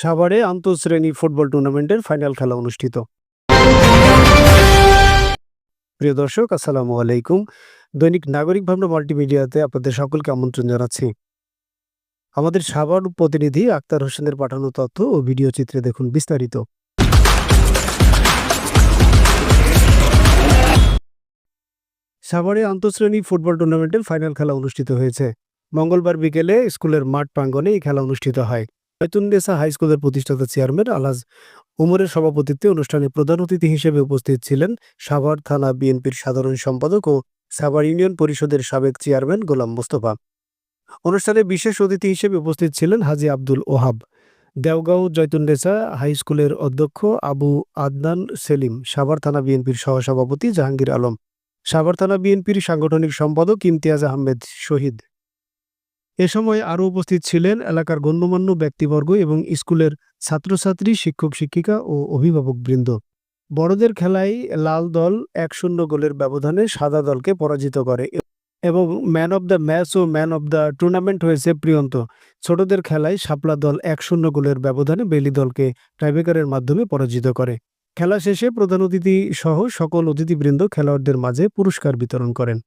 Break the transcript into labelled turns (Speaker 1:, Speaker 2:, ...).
Speaker 1: সাভারে আন্তঃশ্রেণী ফুটবল টুর্নামেন্টের ফাইনাল খেলা অনুষ্ঠিত প্রিয় দর্শক আসসালামু আলাইকুম দৈনিক নাগরিক ভাবনা মাল্টিমিডিয়াতে আপনাদের সকলকে আমন্ত্রণ জানাচ্ছি আমাদের সাভার প্রতিনিধি আক্তার হোসেনের পাঠানো তথ্য ও ভিডিও চিত্রে দেখুন বিস্তারিত সাভারে আন্তঃশ্রেণী ফুটবল টুর্নামেন্টের ফাইনাল খেলা অনুষ্ঠিত হয়েছে মঙ্গলবার বিকেলে স্কুলের মাঠ প্রাঙ্গনে এই খেলা অনুষ্ঠিত হয় ফয়তুন্নেসা হাই স্কুলের প্রতিষ্ঠাতা চেয়ারম্যান আলাজ উমরের সভাপতিত্বে অনুষ্ঠানে প্রধান অতিথি হিসেবে উপস্থিত ছিলেন সাভার থানা বিএনপির সাধারণ সম্পাদক ও সাভার ইউনিয়ন পরিষদের সাবেক চেয়ারম্যান গোলাম মোস্তফা অনুষ্ঠানে বিশেষ অতিথি হিসেবে উপস্থিত ছিলেন হাজি আব্দুল ওহাব দেওগাঁও জয়তুন্ডেসা হাই স্কুলের অধ্যক্ষ আবু আদনান সেলিম সাভার থানা বিএনপির সহসভাপতি জাহাঙ্গীর আলম সাভার থানা বিএনপির সাংগঠনিক সম্পাদক ইমতিয়াজ আহমেদ শহীদ এ সময় আরও উপস্থিত ছিলেন এলাকার গণ্যমান্য ব্যক্তিবর্গ এবং স্কুলের ছাত্রছাত্রী শিক্ষক শিক্ষিকা ও অভিভাবকবৃন্দ বড়দের খেলায় লাল দল এক শূন্য গোলের ব্যবধানে সাদা দলকে পরাজিত করে এবং ম্যান অব দ্য ম্যাচ ও ম্যান অব দ্য টুর্নামেন্ট হয়েছে প্রিয়ন্ত ছোটদের খেলায় শাপলা দল এক শূন্য গোলের ব্যবধানে বেলি দলকে টাইবেকারের মাধ্যমে পরাজিত করে খেলা শেষে প্রধান অতিথি সহ সকল অতিথিবৃন্দ খেলোয়াড়দের মাঝে পুরস্কার বিতরণ করেন